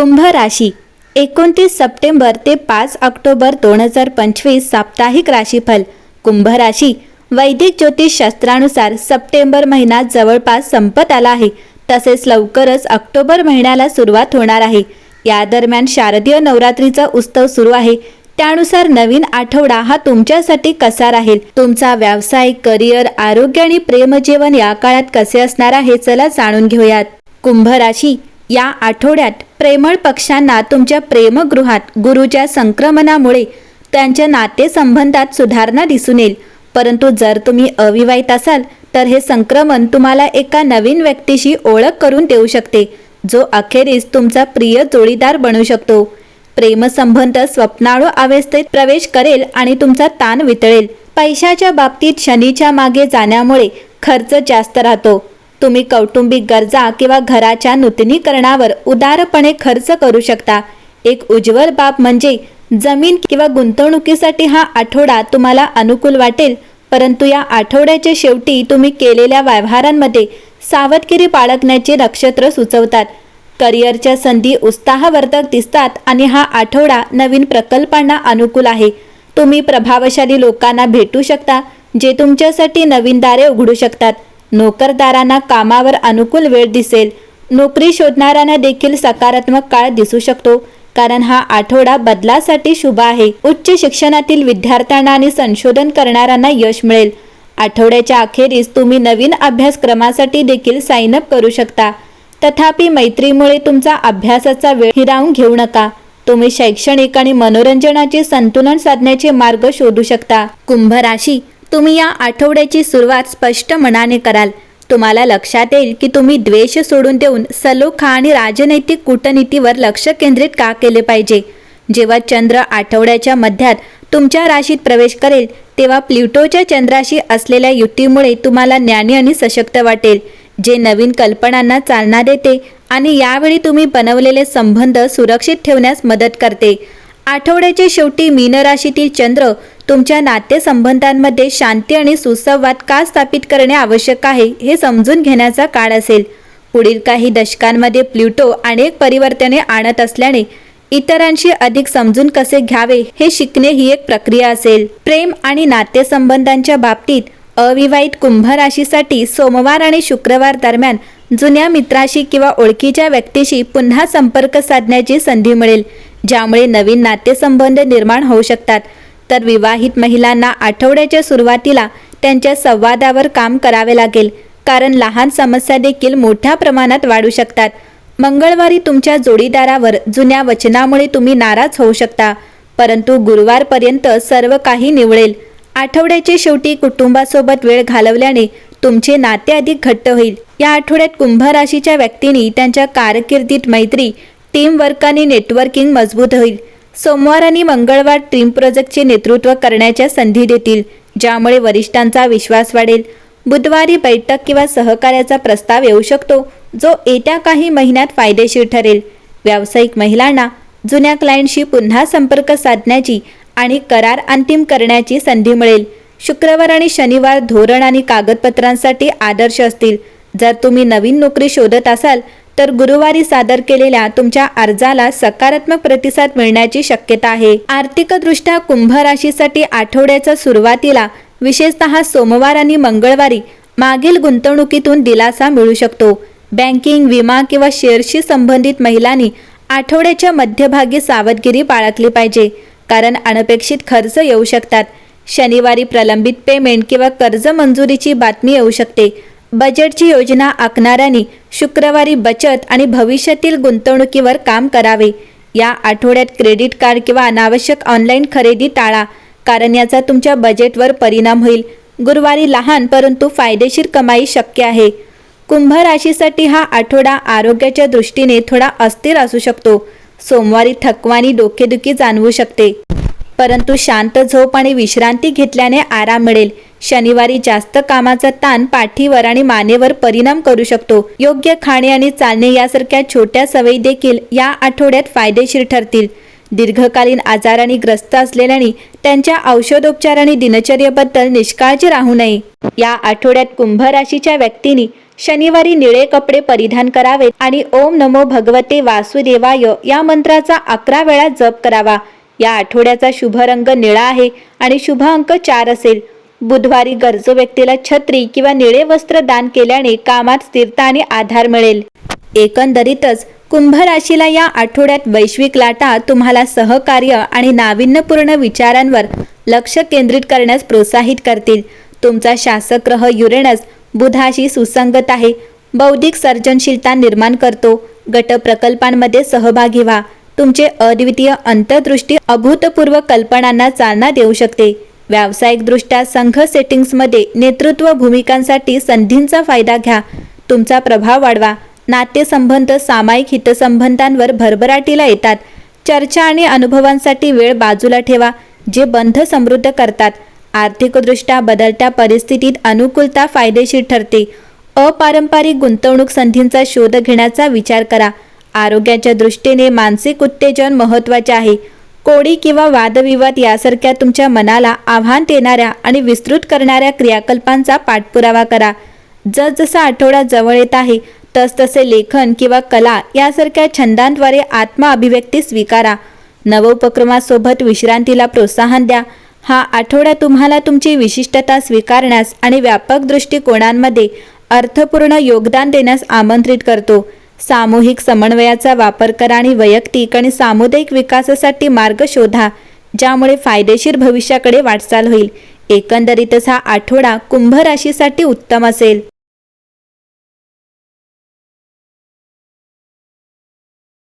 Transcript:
कुंभ राशी एकोणतीस सप्टेंबर ते पाच ऑक्टोबर दोन हजार पंचवीस साप्ताहिक राशीफल. कुंभ राशी वैदिक ज्योतिषशास्त्रानुसार सप्टेंबर महिना जवळपास संपत आला आहे. तसेच लवकरच ऑक्टोबर महिन्याला सुरुवात होणार आहे. या दरम्यान शारदीय नवरात्रीचा उत्सव सुरू आहे. त्यानुसार नवीन आठवडा हा तुमच्यासाठी कसा राहील? तुमचा व्यवसाय करिअर आरोग्य आणि प्रेमजीवन या काळात कसे असणार आहे? चला जाणून घेऊयात. कुंभ राशी या आठवड्यात प्रेमळ पक्षांना तुमच्या प्रेमगृहात गुरुच्या संक्रमणामुळे त्यांच्या नातेसंबंधात सुधारणा दिसून येईल. परंतु जर तुम्ही अविवाहित असाल तर हे संक्रमण तुम्हाला एका नवीन व्यक्तीशी ओळख करून देऊ शकते जो अखेरीस तुमचा प्रिय जोडीदार बनू शकतो. प्रेमसंबंध स्वप्नाळू अवस्थेत प्रवेश करेल आणि तुमचा ताण वितळेल. पैशाच्या बाबतीत शनीच्या मागे जाण्यामुळे खर्च जास्त राहतो. तुम्ही कौटुंबिक गरजा किंवा घराच्या नूतनीकरणावर उदारपणे खर्च करू शकता. एक उज्ज्वल बाब म्हणजे जमीन किंवा गुंतवणुकीसाठी हा आठवडा तुम्हाला अनुकूल वाटेल परंतु या आठवड्याच्या शेवटी तुम्ही केलेल्या व्यवहारांमध्ये सावधगिरी बाळगण्याचे नक्षत्र सुचवतात. करिअरच्या संधी उत्साहवर्धक दिसतात आणि हा आठवडा नवीन प्रकल्पांना अनुकूल आहे. तुम्ही प्रभावशाली लोकांना भेटू शकता जे तुमच्यासाठी नवीन दारे उघडू शकतात. नोकरदारांना कामावर अनुकूल वेळ दिसेल. नोकरी शोधणाऱ्यांना देखील सकारात्मक काळ दिसू शकतो कारण हा आठवडा बदलासाठी शुभ आहे. उच्च शिक्षणातील विद्यार्थ्यांना आणि संशोधन करणाऱ्यांना यश मिळेल. आठवड्याच्या अखेरीस तुम्ही नवीन अभ्यासक्रमासाठी देखील साइन अप करू शकता. तथापि मैत्रीमुळे तुमचा अभ्यासाचा वेळ हिरावून घेऊ नका. तुम्ही शैक्षणिक आणि मनोरंजनाचे संतुलन साधण्याचे मार्ग शोधू शकता. कुंभ राशी तुम्ही या आठवड्याची सुरुवात स्पष्ट मनाने कराल. तुम्हाला लक्षात येईल की तुम्ही द्वेष सोडून देऊन सलोखा आणि राजनैतिक कूटनीतीवर लक्ष केंद्रित का केले पाहिजे? जेव्हा चंद्र आठवड्याच्या मध्यात तुमच्या राशीत प्रवेश करेल तेव्हा प्ल्युटोच्या चंद्राशी असलेल्या युतीमुळे तुम्हाला ज्ञानी आणि सशक्त वाटेल जे नवीन कल्पनांना चालना देते आणि यावेळी तुम्ही बनवलेले संबंध सुरक्षित ठेवण्यास मदत करते. आठवड्याच्या शेवटी मीन राशीतील चंद्र तुमच्या नातेसंबंधांमध्ये शांती आणि सुसंवाद का स्थापित करणे आवश्यक आहे हे समजून घेण्याचा काळ असेल. पुढील काही दशकांमध्ये प्ल्युटो अनेक परिवर्तने आणत असल्याने इतरांशी अधिक समजून कसे घ्यावे हे शिकणे ही एक प्रक्रिया असेल. प्रेम आणि नातेसंबंधांच्या बाबतीत अविवाहित कुंभ राशीसाठी सोमवार आणि शुक्रवार दरम्यान जुन्या मित्राशी किंवा ओळखीच्या व्यक्तीशी पुन्हा संपर्क साधण्याची संधी मिळेल ज्यामुळे नवीन नातेसंबंध निर्माण होऊ शकतात. तर विवाहित महिलांना आठवड्याच्या सुरुवातीला त्यांच्या संवादावर काम करावे लागेल. कारण लहान समस्या देखील मोठ्या प्रमाणात वाढू शकतात. मंगळवारी तुमच्या जोडीदारावर जुन्या वचनामुळे तुम्ही नाराज होऊ शकता. परंतु गुरुवारपर्यंत सर्व काही निवळेल. आठवड्याचे शेवटी कुटुंबासोबत वेळ घालवल्याने तुमचे नाते अधिक घट्ट होईल. या आठवड्यात कुंभ राशीच्या व्यक्तींनी त्यांच्या कारकिर्दीत मैत्री टीमवर्क आणि नेटवर्किंग मजबूत होईल. सोमवार आणि मंगळवार ट्रीम प्रोजेक्टचे नेतृत्व करण्याच्या संधी देतील ज्यामुळे वरिष्ठांचा विश्वास वाढेल. बुधवारी बैठक किंवा सहकार्याचा प्रस्ताव येऊ शकतो जो येत्या काही महिन्यात फायदेशीर ठरेल. व्यावसायिक महिलांना जुन्या क्लायंटशी पुन्हा संपर्क साधण्याची आणि करार अंतिम करण्याची संधी मिळेल. शुक्रवार आणि शनिवार धोरण आणि कागदपत्रांसाठी आदर्श असतील. जर तुम्ही नवीन नोकरी शोधत असाल तर गुरुवारी सादर केलेल्या तुमच्या अर्जाला सकारात्मक प्रतिसाद मिळण्याची शक्यता आहे. आर्थिकदृष्ट्या कुंभ राशीसाठी आठवड्याच्या सुरुवातीला विशेषतः सोमवार आणि मंगळवारी मागील गुंतवणुकीतून दिलासा मिळू शकतो. बँकिंग विमा किंवा शेअरशी संबंधित महिलांनी आठवड्याच्या मध्यभागी सावधगिरी बाळगली पाहिजे कारण अनपेक्षित खर्च येऊ शकतात. शनिवारी प्रलंबित पेमेंट किंवा कर्ज मंजुरीची बातमी येऊ शकते. बजेटची योजना आखणाऱ्यांनी शुक्रवारी बचत आणि भविष्यातील गुंतवणुकीवर काम करावे. या आठवड्यात क्रेडिट कार्ड किंवा अनावश्यक ऑनलाईन खरेदी टाळा कारण याचा तुमच्या बजेटवर परिणाम होईल. गुरुवारी लहान परंतु फायदेशीर कमाई शक्य आहे. कुंभ राशीसाठी हा आठवडा आरोग्याच्या दृष्टीने थोडा अस्थिर असू शकतो. सोमवारी थकवानी डोकेदुखी जाणवू शकते. परंतु शांत झोप आणि विश्रांती घेतल्याने आराम मिळेल. शनिवारी जास्त कामाचा ताण पाठीवर आणि मानेवर परिणाम करू शकतो. योग्य खाणे आणि चालणे यासारख्या छोट्या सवयी देखील या आठवड्यात फायदेशीर ठरतील. दीर्घकालीन आजाराने ग्रस्त असलेल्यांनी त्यांच्या औषधोपचार आणि दिनचर्येबद्दल निष्काळजी राहू नये. या आठवड्यात कुंभ राशीच्या व्यक्तींनी शनिवारी निळे कपडे परिधान करावेत आणि ओम नमो भगवते वासुदेवाय या मंत्राचा अकरा वेळा जप करावा. या आठवड्याचा शुभ रंग निळा आहे आणि शुभ अंक चार असेल. बुधवारी गरजू व्यक्तीला छत्री किंवा निळे वस्त्र दान केल्याने कामात स्थिरता आणि आधार मिळेल. एकंदरीतच कुंभ राशीला या आठवड्यात वैश्विक लाटा तुम्हाला सहकार्य आणि नाविन्यपूर्ण विचारांवर लक्ष केंद्रित करण्यास प्रोत्साहित करतील. तुमचा शासक ग्रह युरेनस बुधाशी सुसंगत आहे. बौद्धिक सर्जनशीलता निर्माण करतो. गट प्रकल्पांमध्ये सहभागी व्हा. तुमचे अद्वितीय अंतर्दृष्टी अभूतपूर्व कल्पनांना चालना देऊ शकते. व्यावसायिकदृष्ट्या संघ सेटिंग्समध्ये नेतृत्व भूमिकांसाठी संधींचा फायदा घ्या. तुमचा प्रभाव वाढवा. नातेसंबंध सामायिक हितसंबंधांवर भरभराटीला येतात. चर्चा आणि अनुभवांसाठी वेळ बाजूला ठेवा जे बंध समृद्ध करतात. आर्थिकदृष्ट्या बदलत्या परिस्थितीत अनुकूलता फायदेशीर ठरते. अपारंपरिक गुंतवणूक संधींचा शोध घेण्याचा विचार करा. आरोग्याच्या दृष्टीने मानसिक उत्तेजन महत्त्वाचे आहे. कोडी किंवा वादविवाद यासारख्या तुमच्या मनाला आव्हान देणाऱ्या आणि विस्तृत करणाऱ्या क्रियाकल्पांचा पाठपुरावा करा. जसजसा आठवडा जवळ येत आहे तसतसे लेखन किंवा कला यासारख्या छंदांद्वारे आत्मा अभिव्यक्ती स्वीकारा. नवोपक्रमासोबत विश्रांतीला प्रोत्साहन द्या. हा आठवडा तुम्हाला तुमची विशिष्टता स्वीकारण्यास आणि व्यापक दृष्टिकोनांमध्ये अर्थपूर्ण योगदान देण्यास आमंत्रित करतो. सामूहिक समन्वयाचा वापर करा आणि वैयक्तिक आणि सामुदायिक विकासासाठी मार्ग शोधा ज्यामुळे फायदेशीर भविष्याकडे वाटचाल होईल. एकंदरीतच हा आठवडा कुंभ राशीसाठी उत्तम असेल.